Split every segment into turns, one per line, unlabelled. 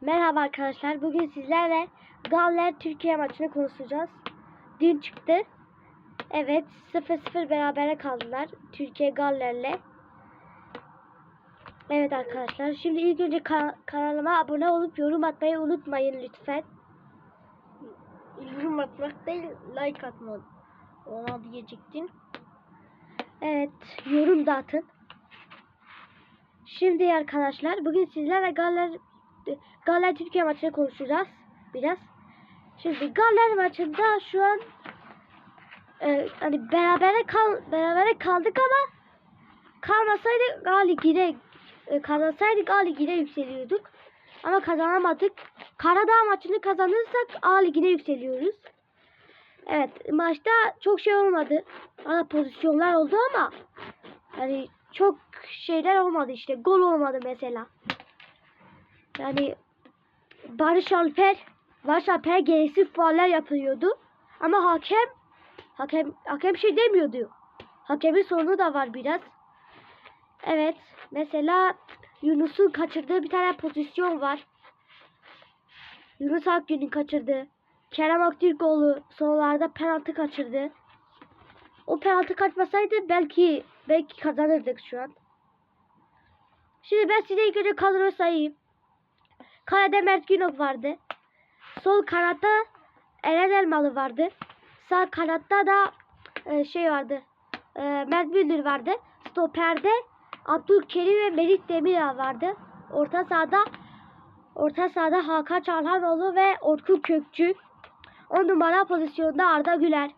Merhaba arkadaşlar. Bugün sizlerle Galler Türkiye maçını konuşacağız. Dün çıktı. Evet 0-0 berabere kaldılar. Türkiye Galler'le. Evet arkadaşlar. Şimdi ilk önce ka- kanalıma abone olup yorum atmayı unutmayın lütfen.
Yorum atmak değil, like atmak. Ona diyecektin.
Evet yorum da atın. Şimdi arkadaşlar bugün sizlerle Galler Galler Türkiye maçını konuşacağız biraz. Şimdi Galler maçında şu an e, hani berabere kal berabere kaldık ama kalmasaydık A Ligi'ne e, kazansaydık A Ligi'ne yükseliyorduk. Ama kazanamadık. Karadağ maçını kazanırsak A Ligi'ne yükseliyoruz. Evet maçta çok şey olmadı. Ara pozisyonlar oldu ama hani çok şeyler olmadı işte. Gol olmadı mesela. Yani Barış Alper Barış Alper gereksiz fauller yapıyordu. Ama hakem hakem hakem şey demiyordu. Hakemin sorunu da var biraz. Evet. Mesela Yunus'un kaçırdığı bir tane pozisyon var. Yunus Akgün'ün kaçırdığı. Kerem Aktürkoğlu sonlarda penaltı kaçırdı. O penaltı kaçmasaydı belki belki kazanırdık şu an. Şimdi ben size ilk önce kadro sayayım. Kalede Mert Günok vardı. Sol kanatta Eren Elmalı vardı. Sağ kanatta da e, şey vardı. E, Mert Müldür vardı. Stoperde Abdülkerim ve Melih Demiral vardı. Orta sahada Orta sahada Hakan Çalhanoğlu ve Orkun Kökçü. 10 numara pozisyonda Arda Güler.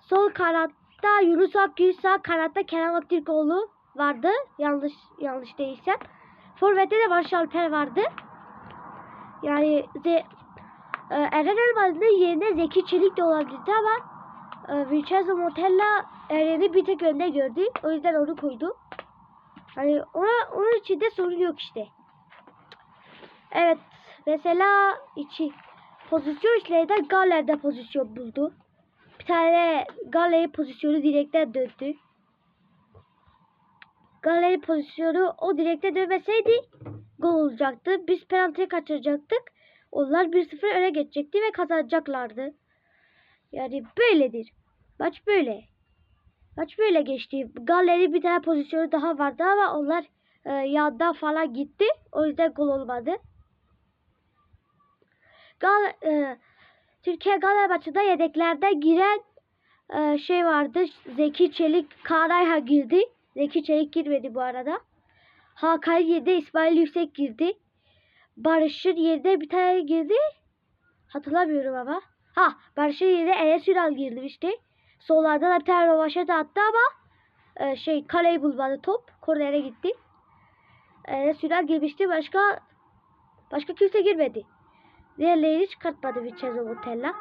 Sol kanatta Yunus Akgül, sağ kanatta Kerem Aktürkoğlu vardı. Yanlış yanlış değilsem. Forvet'te de Barış Alper vardı. Yani ze, e, Eren Elmalı'nın yerine Zeki Çelik de olabilirdi ama e, Vincenzo Montella Eren'i bir tek önde gördü. O yüzden onu koydu. Hani ona, onun için de sorun yok işte. Evet. Mesela içi pozisyon işlerinde Galler de pozisyon buldu. Bir tane Galler'in pozisyonu direkten döndü. Galler'in pozisyonu o direkte dönmeseydi gol olacaktı. Biz penaltıyı kaçıracaktık. Onlar 1-0 öne geçecekti ve kazanacaklardı. Yani böyledir. Maç böyle. Maç böyle geçti. Galler'in bir tane pozisyonu daha vardı ama onlar e, yandan falan gitti. O yüzden gol olmadı. Gal e, Türkiye Galler maçında yedeklerde giren e, şey vardı. Zeki Çelik, Kaan girdi. Zeki Çelik girmedi bu arada. Hakan yerine İsmail Yüksek girdi. Barış'ın yerine bir tane girdi. Hatırlamıyorum ama. Ha Barış'ın yerine Enes Ünal girmişti. Sollarda da bir tane rovaşata attı ama e, şey kaleyi bulmadı top. Kornere gitti. Enes Ünal girmişti. Başka başka kimse girmedi. Diğerlerini çıkartmadı Vincenzo Montella.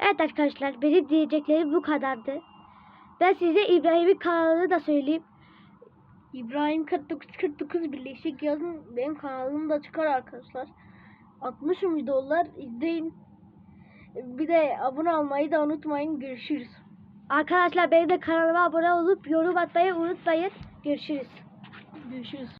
Evet arkadaşlar benim diyeceklerim bu kadardı. Ben size İbrahim'in kanalını da söyleyeyim.
İbrahim 4949 birleşik yazın benim kanalım da çıkar arkadaşlar. 60 videolar izleyin. Bir de abone olmayı da unutmayın. Görüşürüz.
Arkadaşlar benim de kanalıma abone olup yorum atmayı unutmayın. Görüşürüz.
Görüşürüz.